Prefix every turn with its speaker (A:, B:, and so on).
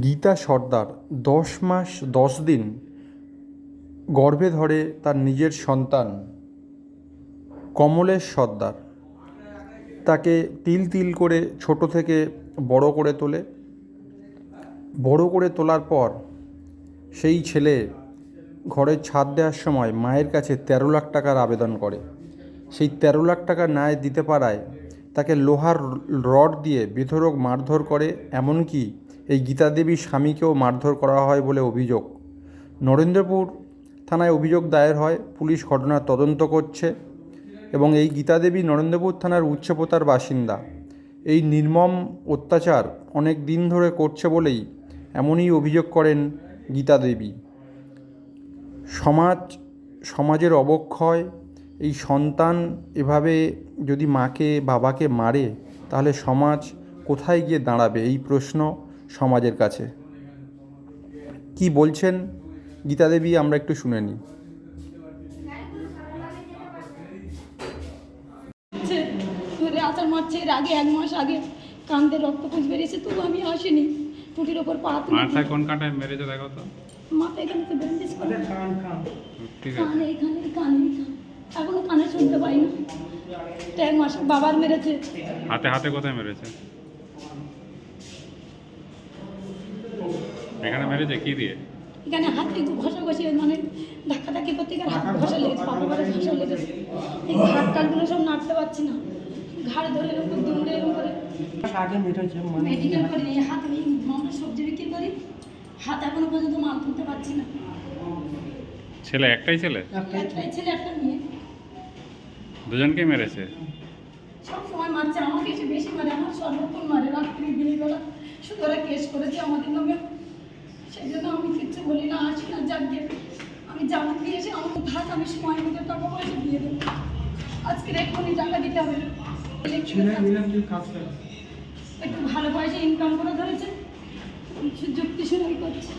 A: গীতা সর্দার দশ মাস দশ দিন গর্ভে ধরে তার নিজের সন্তান কমলেশ সর্দার। তাকে তিল তিল করে ছোট থেকে বড় করে তোলে। বড় করে তোলার পর সেই ছেলে ঘরের ছাদ দেওয়ার সময় মায়ের কাছে তেরো লাখ টাকার আবেদন করে। সেই তেরো লাখ টাকা ন্যায় দিতে পারায় তাকে লোহার রড দিয়ে বেধরক মারধর করে, এমনকি এই গীতা দেবীর স্বামীকেও মারধর করা হয় বলে অভিযোগ। নরেন্দ্রপুর থানায় অভিযোগ দায়ের হয়, পুলিশ ঘটনার তদন্ত করছে এবং এই গীতা দেবী নরেন্দ্রপুর থানার উচ্চপোতার বাসিন্দা। এই নির্মম অত্যাচার অনেক দিন ধরে করছে বলেই এমনই অভিযোগ করেন গীতা দেবী সমাজ, সমাজের অবক্ষয়, এই সন্তান এভাবে যদি মাকে, বাবাকে মারে, তাহলে সমাজ কোথায় গিয়ে দাঁড়াবে? এই প্রশ্ন সমাজের কাছে। কি বলছেন? গীতা দেবী আমরা একটু শুনে নিই।
B: আসার মারছে এর আগে এক মাস আগে কান্দে রক্ত পুঁজ বেরিয়েছে তবু আমি আসিনি। টুটির ওপর পা তুলে
C: মাথায় কোন কাঁটায় মেরেছে দেখো তো।
B: মাথা এখানে তো ব্যান্ডেজ করে।
C: ঠিক আছে।
B: কানে এখানে কানে। এখনও কানে শুনতে পাই না। তো এক মাস বাবার মেরেছে।
C: হাতে হাতে কোথায় মেরেছে? এখানে মেরেছে কি দিয়ে?
B: এখানে হাতে একটু ঘষা ঘষি মানে ধাক্কা ধাক্কি করতে গেলে হাত ঘষা লেগেছে পাপা করে ঘষা লেগেছে। এই হাত টালগুলো সব নাড়তে পারছি না। ঘাড় ধরে এরকম দুমড়ে এরকম করে।
D: আগে মানে
B: মেডিকেল করি এই হাত এই আমরা সবজি বিক্রি করি। হাত এখনও পর্যন্ত মাল তুলতে পারছি না।
C: ছেলে একটাই ছেলে?
B: একটাই ছেলে। একটা মেয়ে।
C: দুজনকে মেরেছে?
B: সব সময় মারছে আমাকে এসে বেশি মারে আমার সর্বক্ষণ মারে রাত্রি দিনের বেলা শুধু ওরা কেস করেছে আমাদের নামে সেই জন্য আমি কিচ্ছু বলি না আসি না। যাক আমি জামা দিয়ে এসে আমার থাক আমি সময় মতো টাকা পয়সা দিয়ে দেবো। আজকে এক্ষুনি টাকা দিতে হবে। একটু ভালো পয়সা ইনকাম করে ধরেছে। যুক্তি শুরুই করছে।